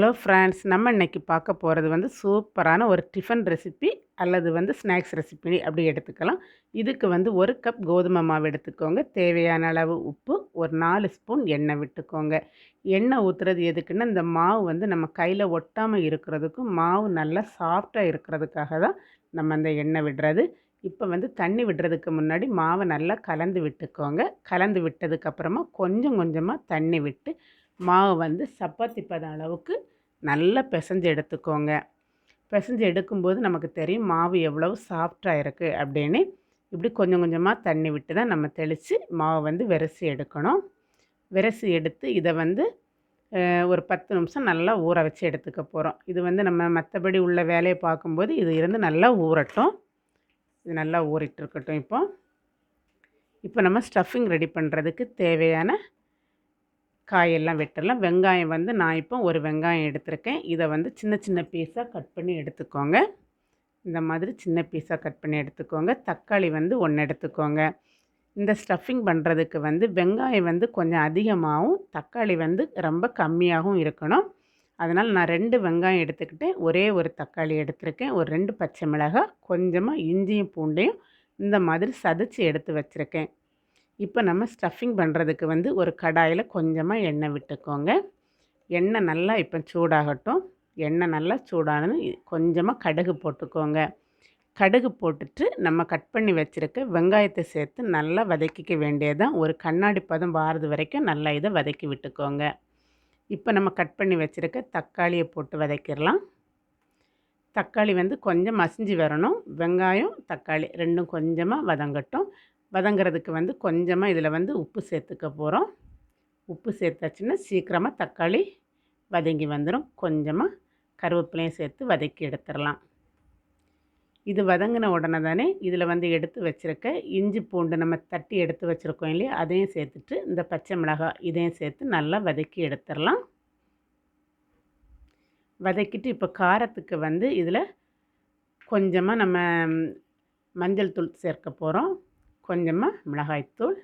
Hello friends நம்ம இன்னைக்கு பார்க்க போகிறது வந்து சூப்பரான ஒரு டிஃபன் ரெசிபி அல்லது வந்து ஸ்நாக்ஸ் ரெசிபி அப்படி எடுத்துக்கலாம். இதுக்கு வந்து ஒரு கப் கோதுமை மாவு எடுத்துக்கோங்க. தேவையான அளவு உப்பு ஒரு நாலு ஸ்பூன் எண்ணெய் விட்டுக்கோங்க. எண்ணெய் ஊற்றுறது எதுக்குன்னா இந்த மாவு வந்து நம்ம கையில் ஒட்டாமல் இருக்கிறதுக்கும் மாவு நல்லா சாஃப்டாக இருக்கிறதுக்காக தான் நம்ம அந்த எண்ணெய் விடுறது. இப்போ வந்து தண்ணி விடுறதுக்கு முன்னாடி மாவை நல்லா கலந்து விட்டுக்கோங்க. கலந்து விட்டதுக்கப்புறமா கொஞ்சம் கொஞ்சமாக தண்ணி விட்டு மாவு வந்து சப்பாத்தி பதம் அளவுக்கு நல்லா பிசைஞ்சு எடுத்துக்கோங்க. பிசைஞ்சு எடுக்கும்போது நமக்கு தெரியும் மாவு எவ்வளவு சாஃப்டாக இருக்குது அப்படின்னு. இப்படி கொஞ்சம் கொஞ்சமாக தண்ணி விட்டு தான் நம்ம தெளித்து மாவை வந்து விரசி எடுக்கணும். விரசி எடுத்து இதை வந்து ஒரு பத்து நிமிஷம் நல்லா ஊற வச்சு எடுத்துக்க போகிறோம் இது வந்து நம்ம மற்றபடி உள்ள வேலையை பார்க்கும்போது இது இருந்து நல்லா ஊறட்டும். இது நல்லா ஊறிட்டு இருக்கட்டும் இப்போ. இப்போ நம்ம ஸ்டஃபிங் ரெடி பண்ணுறதுக்கு தேவையான காயெல்லாம் வெட்டலாம் வெங்காயம் வந்து நான் இப்போ ஒரு வெங்காயம் எடுத்திருக்கேன். இதை வந்து சின்ன சின்ன பீஸாக கட் பண்ணி எடுத்துக்கோங்க. இந்த மாதிரி சின்ன பீஸாக கட் பண்ணி எடுத்துக்கோங்க. தக்காளி வந்து ஒன்று எடுத்துக்கோங்க. இந்த ஸ்டஃபிங் பண்ணுறதுக்கு வந்து வெங்காயம் வந்து கொஞ்சம் அதிகமாகவும் தக்காளி வந்து ரொம்ப கம்மியாகவும் இருக்கணும். அதனால் நான் ரெண்டு வெங்காயம் எடுத்துக்கிட்டேன். ஒரே ஒரு தக்காளி எடுத்திருக்கேன். ஒரு ரெண்டு பச்சை மிளகாய் கொஞ்சமாக இஞ்சியும் பூண்டையும் இந்த மாதிரி சதைச்சி எடுத்து வச்சுருக்கேன். இப்போ நம்ம ஸ்டஃபிங் பண்ணுறதுக்கு வந்து ஒரு கடாயில் கொஞ்சமாக எண்ணெய் விட்டுக்கோங்க. எண்ணெய் நல்லா இப்போ சூடாகட்டும். எண்ணெய் நல்லா சூடானது கொஞ்சமாக கடுகு போட்டுக்கோங்க. கடுகு போட்டுட்டு நம்ம கட் பண்ணி வச்சுருக்க வெங்காயத்தை சேர்த்து நல்லா வதக்கிக்க வேண்டியதான் ஒரு கண்ணாடி பதம் வாரது வரைக்கும் நல்லா இதை வதக்கி விட்டுக்கோங்க. இப்போ நம்ம கட் பண்ணி வச்சுருக்க தக்காளியை போட்டு வதக்கிடலாம். தக்காளி வந்து கொஞ்சம் மசிஞ்சு வரணும். வெங்காயம் தக்காளி ரெண்டும் கொஞ்சமாக வதங்கட்டும். வதங்கிறதுக்கு வந்து கொஞ்சமாக இதில் வந்து உப்பு சேர்த்துக்க போகிறோம் உப்பு சேர்த்தாச்சுன்னா சீக்கிரமாக தக்காளி வதங்கி வந்துடும் கொஞ்சமாக கருவேப்பிலையும் சேர்த்து வதக்கி எடுத்துடலாம். இது வதங்கின உடனே தானே இதில் வந்து எடுத்து வச்சுருக்க இஞ்சி பூண்டு நம்ம தட்டி எடுத்து வச்சுருக்கோம் இல்லையா? அதையும் சேர்த்துட்டு இந்த பச்சை மிளகாய் இதையும் சேர்த்து நல்லா வதக்கி எடுத்துடலாம். வதக்கிட்டு இப்போ காரத்துக்கு வந்து இதில் கொஞ்சமாக நம்ம மஞ்சள் தூள் சேர்க்க போகிறோம் கொஞ்சமாக மிளகாய்த்தூள்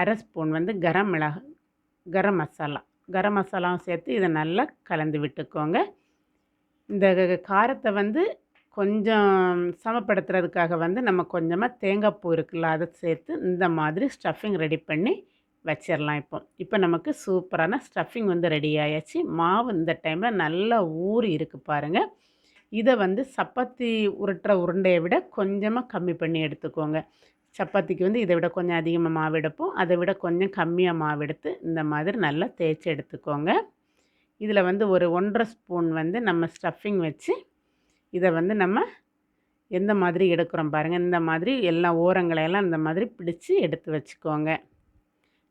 அரை ஸ்பூன் வந்து கரம் மிளகா கரம் மசாலா. கரம் மசாலாவும் சேர்த்து இதை நல்லா கலந்து விட்டுக்கோங்க. இந்த காரத்தை வந்து கொஞ்சம் சமப்படுத்துறதுக்காக வந்து நம்ம கொஞ்சமாக தேங்காய் பூ இருக்குல்ல அதை சேர்த்து இந்த மாதிரி ஸ்டஃபிங் ரெடி பண்ணி வச்சிடலாம் இப்போ. இப்போ நமக்கு சூப்பரான ஸ்டஃபிங் வந்து ரெடி ஆயாச்சு. மாவு இந்த டைமில் நல்லா ஊறி இருக்குது பாருங்கள் இதை வந்து சப்பாத்தி உருட்டுற உருண்டையை விட கொஞ்சமாக கம்மி பண்ணி எடுத்துக்கோங்க. சப்பாத்திக்கு வந்து இதை விட கொஞ்சம் அதிகமாக மாவு எடுப்போம். அதை விட கொஞ்சம் கம்மியாக மாவு எடுத்து இந்த மாதிரி நல்லா தேய்ச்சி எடுத்துக்கோங்க. இதில் வந்து ஒரு ஒன்றரை ஸ்பூன் வந்து நம்ம ஸ்டஃபிங் வச்சு இதை வந்து நம்ம எந்த மாதிரி எடுக்கிறோம் பாருங்கள் இந்த மாதிரி எல்லா ஓரங்களையெல்லாம் இந்த மாதிரி பிடிச்சி எடுத்து வச்சுக்கோங்க.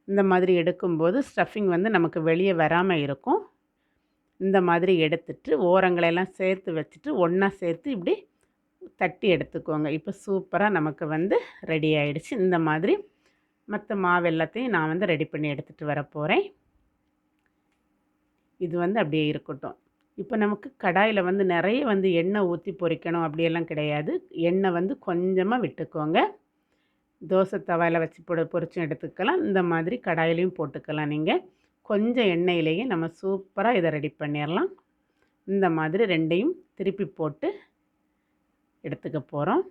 இந்த மாதிரி எடுக்கும்போது ஸ்டஃபிங் வந்து நமக்கு வெளியே வராமல் இருக்கும். இந்த மாதிரி எடுத்துட்டு ஓரங்களையெல்லாம் சேர்த்து வச்சுட்டு ஒன்றா சேர்த்து இப்படி தட்டி எடுத்துக்கோங்க. இப்போ சூப்பராக நமக்கு வந்து ரெடி ஆகிடுச்சு இந்த மாதிரி மற்ற மாவு எல்லாத்தையும் நான் வந்து ரெடி பண்ணி எடுத்துகிட்டு வர போகிறேன் இது வந்து அப்படியே இருக்கட்டும். இப்போ நமக்கு கடாயில் வந்து நிறைய வந்து எண்ணெய் ஊற்றி பொரிக்கணும் அப்படியெல்லாம் கிடையாது. எண்ணெய் வந்து கொஞ்சமாக விட்டுக்கோங்க. தோசை தவாயில் வச்சு பொ பொறிச்சும் எடுத்துக்கலாம். இந்த மாதிரி கடாயிலையும் போட்டுக்கலாம் நீங்கள் கொஞ்சம் எண்ணெயிலேயே நம்ம சூப்பராக இதை ரெடி பண்ணிடலாம். இந்த மாதிரி ரெண்டையும் திருப்பி போட்டு எடுத்துக்க போகிறோம்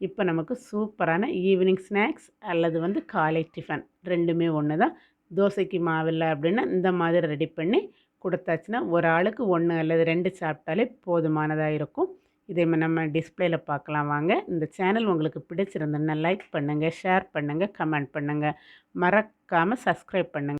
இப்போ நமக்கு சூப்பரான ஈவினிங் ஸ்நாக்ஸ் அல்லது வந்து காலை டிஃபன் ரெண்டுமே ஒன்று தான் தோசைக்கு மாவில்லை அப்படின்னா இந்த மாதிரி ரெடி பண்ணி கொடுத்தாச்சுன்னா ஒரு ஆளுக்கு ஒன்று அல்லது ரெண்டு சாப்பிட்டாலே போதுமானதாக இருக்கும். இதே மாதிரி நம்ம டிஸ்பிளேயில் பார்க்கலாம் வாங்க. இந்த சேனல் உங்களுக்கு பிடிச்சிருந்ததுன்னா லைக் பண்ணுங்கள் ஷேர் பண்ணுங்கள் கமெண்ட் பண்ணுங்கள் மறக்காமல் சப்ஸ்கிரைப் பண்ணுங்கள்